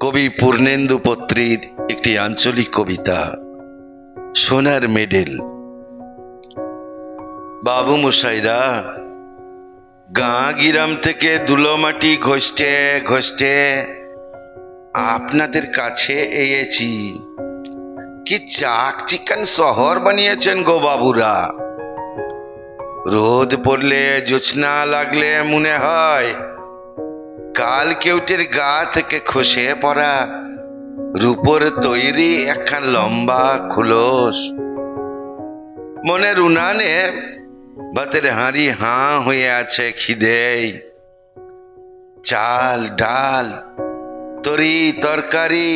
কবি পূর্ণেন্দু পত্রীর একটি আঞ্চলিক কবিতা, সোনার মেডেল। বাবু মশাইরা, গাঁ গিরাম থেকে ধুলো মাটি ঘষতে ঘষতে আপনাদের কাছে এসেছি কি চাক চিকান শহর বানিয়েছেন গো বাবুরা। রোদ পড়লে জোছনা লাগলে মনে হয় কাল কেউটের গা থেকে খসে পড়া রূপর তৈরি একখান লম্বা খুলস। মনের উনানে ভাতের হাঁড়ি হাঁ হয়ে আছে খিদে চাল, ডাল, তরি, তরকারি,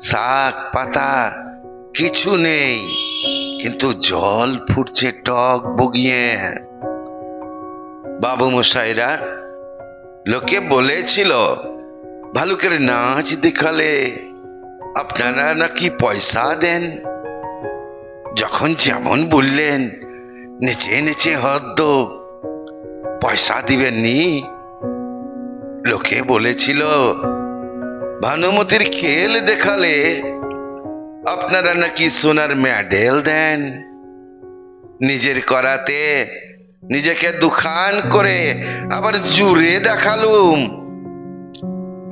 শাক, পাতা কিছু নেই, কিন্তু জল ফুটছে টক বগিয়ে। বাবু মশাইরা লোকে বলেছিল, ভালুকের নাচ দেখালে আপনারা নাকি পয়সা দেন। যখন যেমন বললেন, নেচে নেচে হদ্দ পয়সা দিবেননি। লোকে বলেছিল, ভানুমতির খেল দেখালে আপনারা নাকি সোনার মেডেল দেন। নিজের করাতে নিজেকে দুখান করে আবার জুড়ে দেখালুম।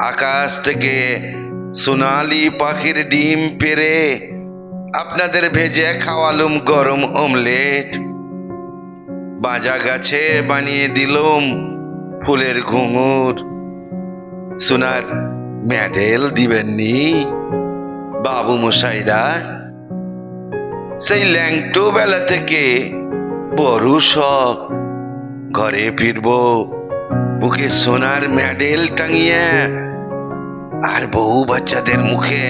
আকাশ থেকে সোনালি পাখির ডিম পেরে আপনাদের ভেজে খাওয়ালুম গরম অমলেট। বাজা গাছে বানিয়ে দিলুম ফুলের ঘুঙুর। সোনার মেডেল দিবেননি বাবু মশাইরা সেই ল্যাংটো বেলা থেকে বড় শখ। ঘরে ফিরবো, বুকে সোনার মেডেল টাঙিয়ে, আর বউ বাচ্চাদের মুখে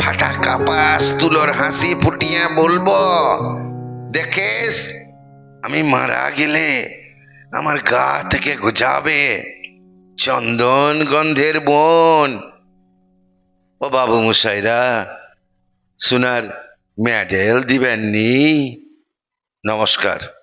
ফাটা কাপাস তুলোর হাসি ফুটিয়ে বলব, দেখিস, আমি মারা গেলে আমার গা থেকে গুজাবে চন্দন গন্ধের বন। ও বাবু মশাইরা, সোনার মেডেল দিবেননি নমস্কার।